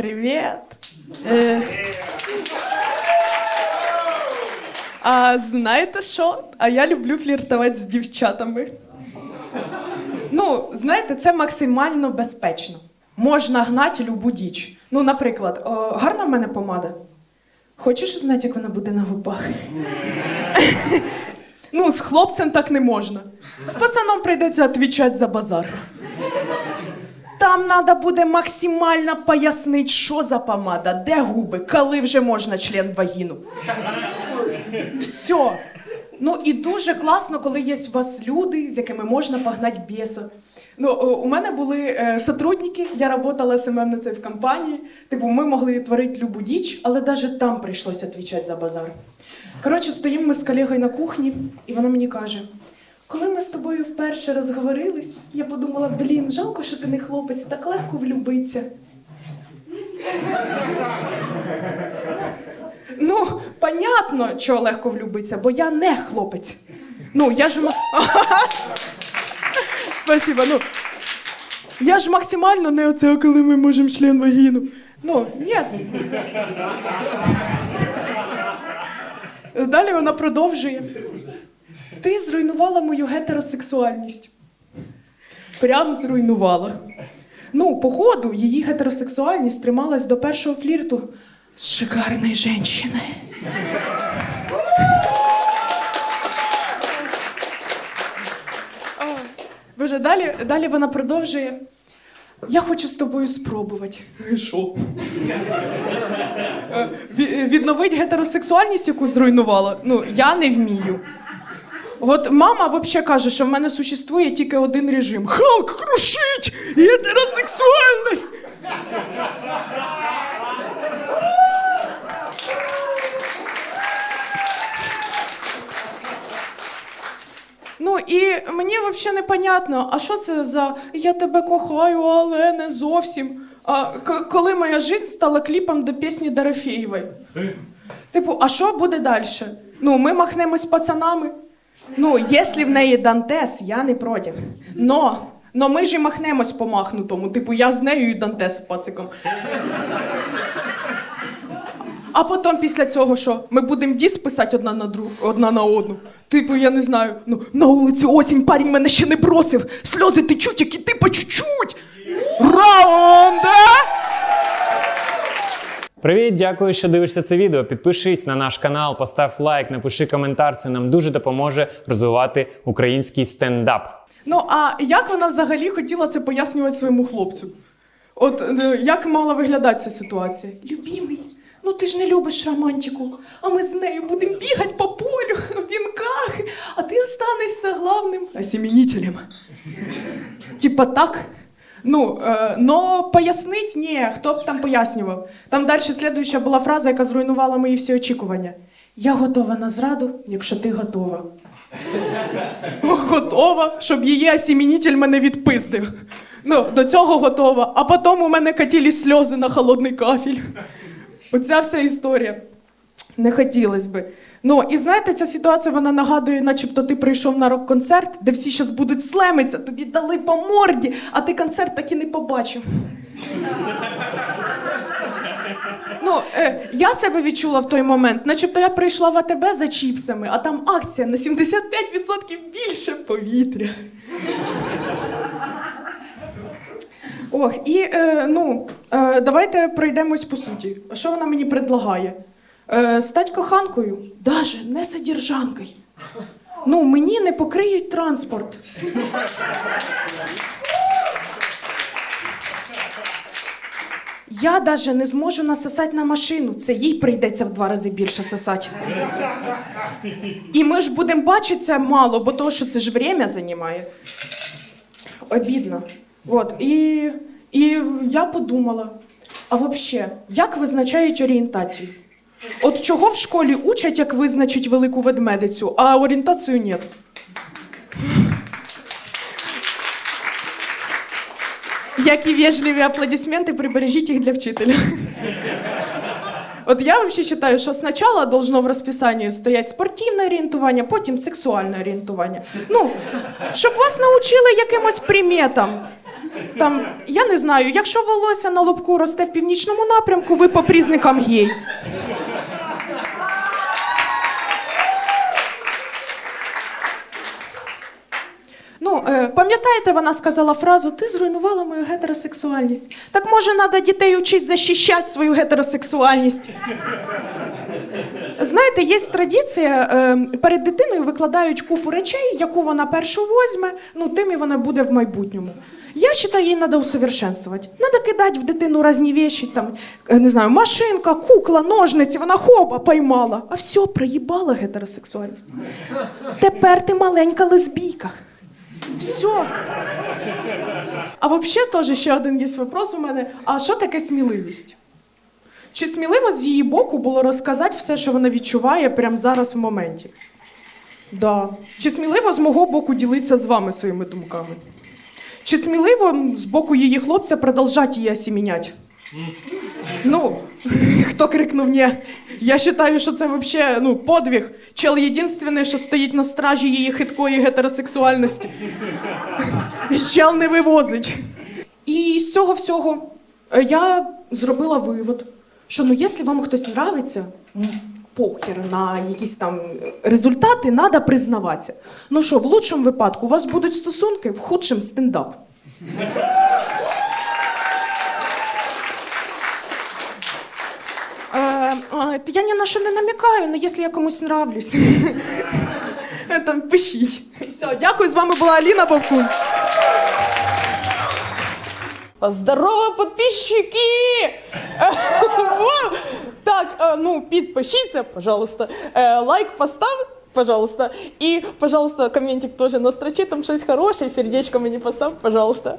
Привіт. Е, а знаєте що? А я люблю фліртувати з дівчатами. Ну, знаєте, це максимально безпечно. Можна гнати любу діч. Ну, наприклад, о, гарна в мене помада. Хочеш знати, як вона буде на губах? ну, з хлопцем так не можна. З пацаном прийдеться відвічати за базар. Там треба буде максимально пояснити, що за помада, де губи, коли вже можна член вагіну. Все. Ну і дуже класно, коли є у вас люди, з якими можна погнати біса. Ну, у мене були е, сотрудники, я працювала СММницею в компанії. Типу, ми могли творити любу діч, але навіть там прийшлося відповідати за базар. Коротше, стоїмо ми з колегою на кухні, і вона мені каже: коли ми з тобою вперше розговорились, я подумала, блін, жалко, що ти не хлопець, так легко влюбитися. Ну, понятно, чого легко влюбитися, бо я не хлопець. Ну, я ж. Спасибо. Ну, я ж максимально не оце, коли ми можемо член вагіну. Ну, ні. Далі вона продовжує. Ти зруйнувала мою гетеросексуальність. Прям зруйнувала. Ну, походу, її гетеросексуальність трималась до першого флірту з шикарною жінкою. Боже, далі, далі вона продовжує. Я хочу з тобою спробувати. Що? Е, Відновити гетеросексуальність, яку зруйнувала? Ну, я не вмію. От мама взагалі каже, що в мене существує тільки один режим: Халк крушить! Гетеросексуальність! Ну і мені взагалі непонятно, а що це за я тебе кохаю, але не зовсім. А коли моя життя стала кліпом до пісні Дорофєєвої. Типу, а що буде далі? Ну, ми махнемось пацанами. Ну, якщо в неї Дантес, я не проти. Но, но ми ж і махнемось по махнутому. Типу, я з нею і Дантес пациком. А потім після цього що? Ми будемо діс писати одна на другу, одна на одну. Типу, я не знаю, ну на вулиці осінь парень мене ще не бросив. Сльози течуть, як і ти по чуть-чуть. Раунд! Привіт, дякую, що дивишся це відео. Підпишись на наш канал, постав лайк, напиши коментар. Це нам дуже допоможе розвивати український стендап. Ну, а як вона взагалі хотіла це пояснювати своєму хлопцю? От е, як мала виглядати ця ситуація? Любімий, ну ти ж не любиш романтику, а ми з нею будемо бігати по полю в вінках, а ти останешся главним осемінителем. Типа так. Ну, е, но пояснить ні, хто б там пояснював. Там далі слідуюча була фраза, яка зруйнувала мої всі очікування. Я готова на зраду, якщо ти готова. Готова, щоб її осімінітель мене відпиздив. Ну, до цього готова. А потім у мене катілі сльози на холодний кафель. Оця вся історія. Не хотілося би. Ну, і знаєте, ця ситуація вона нагадує, начебто ти прийшов на рок-концерт, де всі зараз будуть слемитися, тобі дали по морді, а ти концерт так і не побачив. Ну, е, я себе відчула в той момент, начебто я прийшла в АТБ за чіпсами, а там акція на 75% більше повітря. Ох, і е, ну, е, давайте пройдемось по суті. Що вона мені предлагає? Е, стать коханкою, даже не содержанкою. Ну, мені не покриють транспорт. Я даже не зможу насосати на машину. Це їй прийдеться в два рази більше сосати. І ми ж будемо бачитися мало, бо то, що це ж время займає. Обідно. От. І, і я подумала: а взагалі, як визначають орієнтацію? От чого в школі учать, як визначить велику ведмедицю, а орієнтацію ні. Які вежливі аплодисменти, прибережіть їх для вчителя. От я вообще считаю, що спочатку должно в розписанні стоять спортивне орієнтування, потім сексуальне орієнтування. Ну, щоб вас навчили якимось приметам. Там, я не знаю, якщо волосся на лобку росте в північному напрямку, ви по признакам гей. Пам'ятаєте, вона сказала фразу Ти зруйнувала мою гетеросексуальність. Так може, треба дітей учити захищати свою гетеросексуальність. Знаєте, є традиція, е, перед дитиною викладають купу речей, яку вона першу возьме, ну тим і вона буде в майбутньому. Я вважаю, її треба усовершенствувати. Треба кидати в дитину різні вещі, там, е, не знаю, машинка, кукла, ножниці, вона хопа поймала. А все, проїбала гетеросексуальність. Тепер ти маленька лесбійка. Все. А взагалі теж ще один є вопрос у мене: а що таке сміливість? Чи сміливо з її боку було розказати все, що вона відчуває прямо зараз в моменті? Да. Чи сміливо з мого боку ділитися з вами своїми думками? Чи сміливо з боку її хлопця продовжати її осімінять? Ну, хто крикнув ні? Я вважаю, що це взагалі ну, подвиг. Чел єдинственний, що стоїть на стражі її хиткої гетеросексуальності. Чел не вивозить. І з цього всього е, я зробила вивод, що ну, якщо вам хтось нравиться, похер на якісь там результати, треба признаватися. Ну що, в лучшому випадку у вас будуть стосунки, в худшому стендап. Е, а, то я ні на що не намікаю, але якщо я комусь нравлюсь, е, там пишіть. Все, дякую, з вами була Аліна Бовкун. Здорово, подписчики! Во! Так, е, ну, підпишіться, пожалуйста. Е, Лайк постав, пожалуйста. І, пожалуйста, комментик тоже настрочи, там щось хороше, сердечко мені постав, пожалуйста.